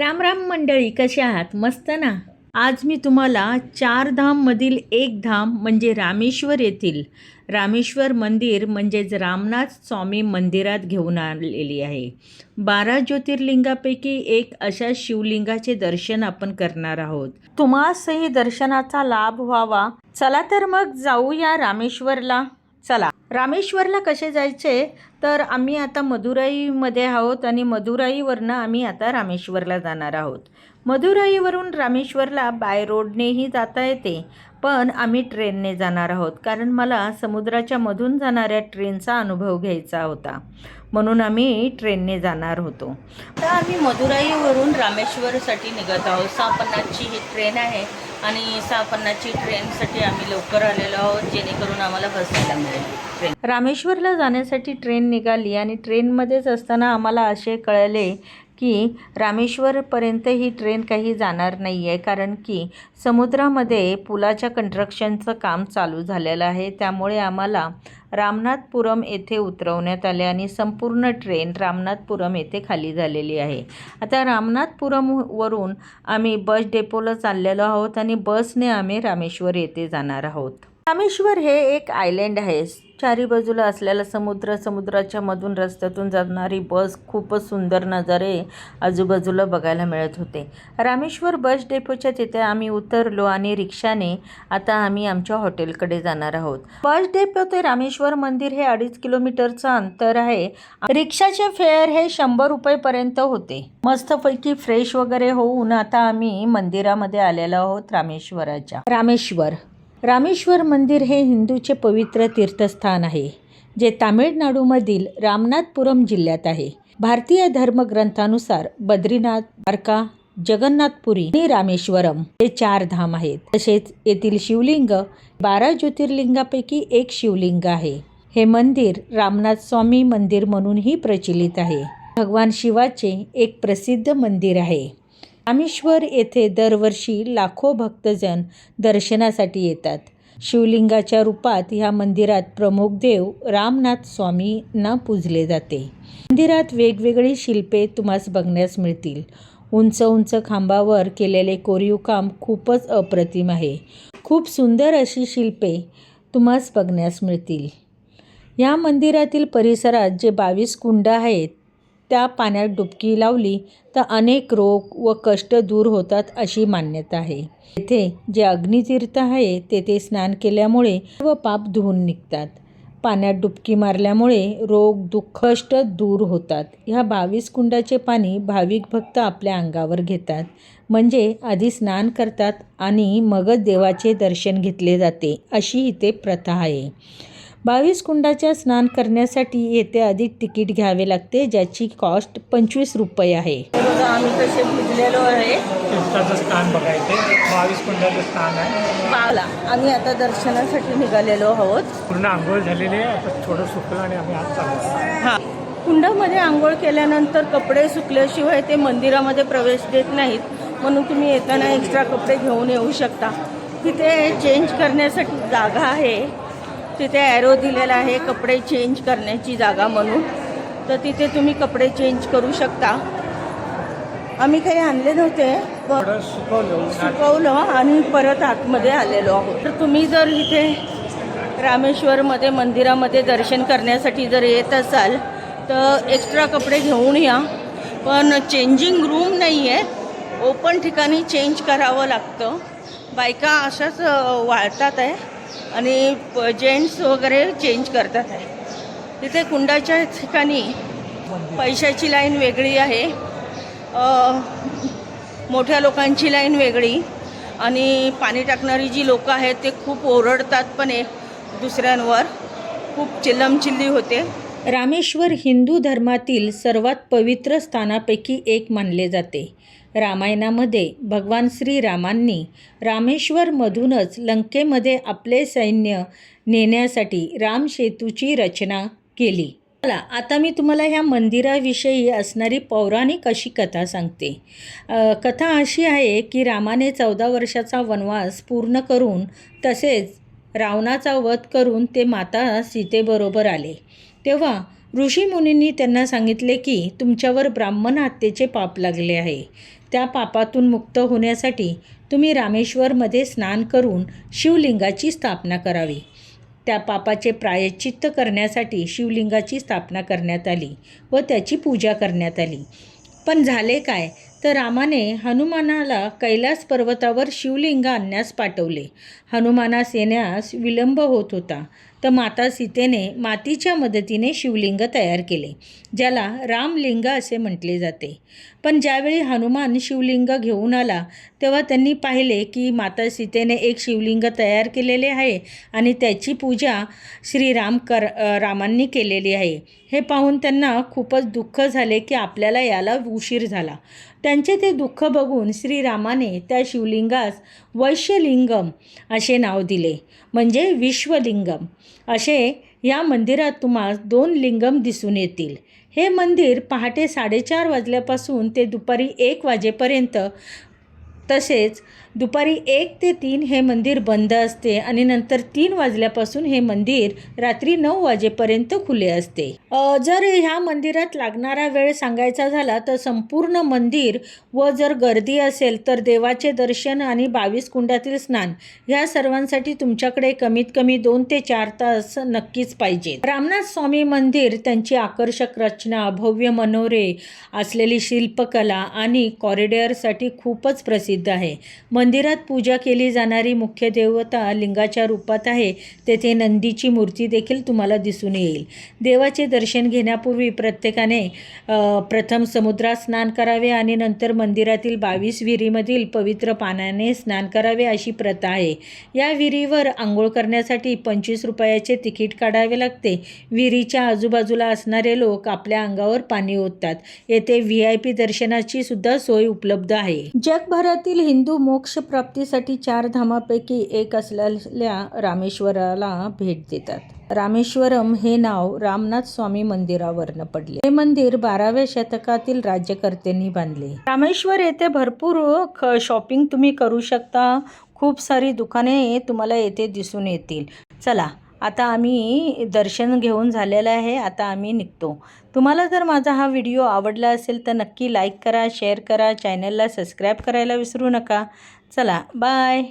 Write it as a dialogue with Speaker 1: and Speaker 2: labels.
Speaker 1: राम राम मंडळी कसे आहात? मस्त ना? आज मी तुम्हाला चार धाममधील एक धाम म्हणजे रामेश्वर येथील. रामेश्वर मंदिर म्हणजेच रामनाथ स्वामी मंदिरात घेऊन आलेली आहे. बारा ज्योतिर्लिंगापैकी एक अशा शिवलिंगाचे दर्शन आपण करणार आहोत. तुम्हासही दर्शनाचा लाभ व्हावा. चला तर मग जाऊया रामेश्वरला. चला. रामेश्वरला कसे जायचे? तर आम्ही आता मदुराईमध्ये आहोत आणि मदुराईवरनं आम्ही आता रामेश्वरला जाणार आहोत. मदुराईवरून रामेश्वरला बाय रोडनेही जाता येते. पण आम्ही ट्रेनने जाणार आहोत कारण मला समुद्राच्या मधून जाणाऱ्या ट्रेनचा अनुभव घ्यायचा होता. म्हणून आम्ही ट्रेनने जाणार होतो. तर आम्ही मदुराईवरून रामेश्वरसाठी निघत आहोत. सहा पन्नासची ही ट्रेन आहे आणि सहा पन्नासची ट्रेनसाठी आम्ही लवकर आलेलो आहोत जेणेकरून आम्हाला बसायला मिळेल ट्रेन. रामेश्वरला जाण्यासाठी ट्रेन निघाली आणि ट्रेनमध्येच असताना आम्हाला असे कळले की रामेश्वरपर्यंत ही ट्रेन काही जाणार नाही आहे कारण की समुद्रामध्ये पुलाच्या कन्स्ट्रक्शनचं काम चालू झालेलं आहे. त्यामुळे आम्हाला रामनाथपुरम येथे उतरवण्यात आले आणि संपूर्ण ट्रेन रामनाथपुरम येथे खाली झालेली आहे. आता रामनाथपुरमवरून आम्ही बस डेपोला चाललेलो आहोत आणि बसने आम्ही रामेश्वर येथे जाणार आहोत. रामेश्वर हे एक आयलँड आहे. चारी बाजूला असलेला समुद्र समुद्राच्या मधून रस्त्यातून जाणारी बस खूपच सुंदर नजारे आजूबाजूला बघायला मिळत होते. रामेश्वर बस डेपोच्या तिथे आम्ही उतरलो आणि रिक्षाने आता आम्ही आमच्या हॉटेलकडे जाणार आहोत. बस डेपो ते रामेश्वर मंदिर हे अडीच किलोमीटरचं अंतर आहे. रिक्षाचे फेअर हे शंभर रुपयेपर्यंत होते. मस्तपैकी फ्रेश वगैरे होऊन आता आम्ही मंदिरामध्ये आलेलो आहोत रामेश्वराच्या. रामेश्वर. रामेश्वर मंदिर हे हिंदूचे पवित्र तीर्थस्थान आहे जे तामिळनाडूमधील रामनाथपुरम जिल्ह्यात आहे. भारतीय धर्मग्रंथानुसार बद्रीनाथ द्वारका जगन्नाथपुरी आणि रामेश्वरम हे चार धाम आहेत. तसेच येथील शिवलिंग बारा ज्योतिर्लिंगापैकी एक शिवलिंग आहे. हे मंदिर रामनाथ स्वामी मंदिर म्हणूनही प्रचलित आहे. भगवान शिवाचे एक प्रसिद्ध मंदिर आहे. रामेश्वर येथे दरवर्षी लाखो भक्तजन दर्शनासाठी येतात. शिवलिंगाच्या रूपात ह्या मंदिरात प्रमुख देव रामनाथ स्वामींना पूजले जाते. मंदिरात वेगवेगळी शिल्पे तुम्हास बघण्यास मिळतील. उंच उंच खांबावर केलेले कोरीव काम खूपच अप्रतिम आहे. खूप सुंदर अशी शिल्पे तुम्हास बघण्यास मिळतील. या मंदिरातील परिसरात जे बावीस कुंड आहेत त्या पाण्यात डुबकी लावली तर अनेक रोग व कष्ट दूर होतात अशी मान्यता आहे. येथे जे अग्नितीर्थ आहे तेथे स्नान केल्यामुळे व पाप धुवून निघतात. पाण्यात डुबकी मारल्यामुळे रोग दुःखष्ट दूर होतात. ह्या बावीस कुंडाचे पाणी भाविक भक्त आपल्या अंगावर घेतात. म्हणजे आधी स्नान करतात आणि मगच देवाचे दर्शन घेतले जाते अशी इथे प्रथा आहे. बावीस कुंडाच्या स्नान करण्यासाठी येथे अधिक तिकीट घ्यावे लागते ज्याची कॉस्ट पंचवीस रुपये आहे. आम्ही कसे भिजलेलो आहे.
Speaker 2: स्थान बघायचे. बावीस कुंडाचं स्थान आहे.
Speaker 1: पाला आम्ही आता दर्शनासाठी निघालेलो आहोत.
Speaker 2: पूर्ण आंघोळ झालेली आहे. आता थोडं सुकलं आणि आम्ही आज चाललो
Speaker 1: हा. कुंडामध्ये आंघोळ केल्यानंतर कपडे सुकल्याशिवाय ते मंदिरामध्ये प्रवेश देत नाहीत. म्हणून तुम्ही येताना एक्स्ट्रा कपडे घेऊन येऊ शकता. तिथे चेंज करण्यासाठी जागा आहे. तिथे ॲरो दिलेला आहे कपडे चेंज करण्याची जागा म्हणून. तर तिथे तुम्ही कपडे चेंज करू शकता. आम्ही काही आणले नव्हते.
Speaker 2: सुकवलं
Speaker 1: आणि परत आतमध्ये आलेलो आहोत. तर तुम्ही जर इथे रामेश्वरमध्ये मंदिरामध्ये दर्शन करण्यासाठी जर येत असाल तर एक्स्ट्रा कपडे घेऊन या. पण चेंजिंग रूम नाही आहे ओपन ठिकाणी चेंज करावं लागतं. बायका अशाच वाळतात आहे. आणि जेंट्स वगैरे चेंज करतात. आहे तिथे कुंडाच्या ठिकाणी पैशाची लाईन वेगळी आहे. मोठ्या लोकांची लाईन वेगळी आणि पाणी टाकणारी जी लोकं आहेत ते खूप ओरडतात पण एक दुसऱ्यांवर. खूप चिल्लमचिल्ली होते. रामेश्वर हिंदू धर्मातील सर्वात पवित्र स्थानापैकी एक मानले जाते. रामायणामध्ये भगवान श्रीरामांनी रामेश्वरमधूनच लंकेमध्ये आपले सैन्य नेण्यासाठी रामसेतूची रचना केली. चला आता मी तुम्हाला ह्या मंदिराविषयी असणारी पौराणिक अशी कथा सांगते. कथा अशी आहे की रामाने चौदा वर्षाचा वनवास पूर्ण करून तसेच रावणाचा वध करून ते माता सीतेबरोबर आले. तेव्हा ऋषीमुनींनी त्यांना सांगितले की तुमच्यावर ब्राह्मण हत्येचे पाप लागले आहे. त्या पापातून मुक्त होण्यासाठी तुम्ही रामेश्वरमध्ये स्नान करून शिवलिंगाची स्थापना करावी. त्या पापाचे प्रायश्चित्त करण्यासाठी शिवलिंगाची स्थापना करण्यात आली व त्याची पूजा करण्यात आली. पण झाले काय? तर रामाने हनुमानाला कैलास पर्वतावर शिवलिंग आणण्यास पाठवले. हनुमानास येण्यास विलंब होत होता. तर माता सीतेने मातीच्या मदतीने शिवलिंग तयार केले ज्याला रामलिंग असे म्हटले जाते. पण ज्यावेळी हनुमान शिवलिंग घेऊन आला तेव्हा त्यांनी पाहिले की माता सीतेने एक शिवलिंग तयार केलेले आहे आणि त्याची पूजा श्रीराम कर रामांनी केलेली आहे. हे पाहून त्यांना खूपच दुःख झाले की आपल्याला याला उशीर झाला. त्यांचे ते दुःख बघून श्रीरामाने त्या शिवलिंगास वैश्यलिंगम असे नाव दिले. म्हणजे विश्वलिंगम. असे या मंदिरात तुम्हाला दोन लिंगम दिसून येतील. हे मंदिर पहाटे साडेचार वाजल्यापासून ते दुपारी एक वाजेपर्यंत तसेच दुपारी एक ते तीन हे मंदिर बंद असते आणि नंतर तीन वाजल्यापासून हे मंदिर रात्री नऊ वाजेपर्यंत खुले असते. जर ह्या मंदिरात लागणारा वेळ सांगायचा झाला तर संपूर्ण मंदिर व जर गर्दी असेल तर देवाचे दर्शन आणि बावीस कुंडातील स्नान ह्या सर्वांसाठी तुमच्याकडे कमीत कमी दोन ते चार तास नक्कीच पाहिजे. रामनाथ स्वामी मंदिर त्यांची आकर्षक रचना भव्य मनोरे असलेली शिल्पकला आणि कॉरिडॉरसाठी खूपच प्रसिद्ध आहे. मंदिरात पूजा केली जाणारी मुख्य देवता लिंगाच्या रूपात आहे. तेथे नंदीची मूर्ती देखील तुम्हाला दिसून येईल. देवाचे दर्शन घेण्यापूर्वी प्रत्येकाने प्रथम समुद्रात स्नान करावे आणि नंतर मंदिरातील बावीस विहिरीमधील पवित्र पाण्याने स्नान करावे अशी प्रथा आहे. या विहिरीवर आंघोळ करण्यासाठी पंचवीस रुपयाचे तिकीट काढावे लागते. विहिरीच्या आजूबाजूला असणारे लोक आपल्या अंगावर पाणी ओततात. येथे व्ही आय पी दर्शनाची सुद्धा सोय उपलब्ध आहे. जगभरातील हिंदू मोक्ष प्राप्तीसाठी चार धामापैकी एक असलेल्या रामेश्वराला भेट देतात. रामेश्वरम हे नाव रामनाथ स्वामी मंदिरावरनं पडले. हे मंदिर बाराव्या शतकातील राज्यकर्त्यांनी बांधले. रामेश्वर येथे भरपूर शॉपिंग तुम्ही करू शकता. खूप सारी दुकाने तुम्हाला येथे दिसून येतील. चला आता आम्ही दर्शन घेऊन झालेलं आहे. आता आम्ही निघतो. तुम्हाला जर माझा हा व्हिडिओ आवडला असेल तर नक्की लाईक करा शेअर करा चॅनलला सबस्क्राईब करायला विसरू नका. चला बाय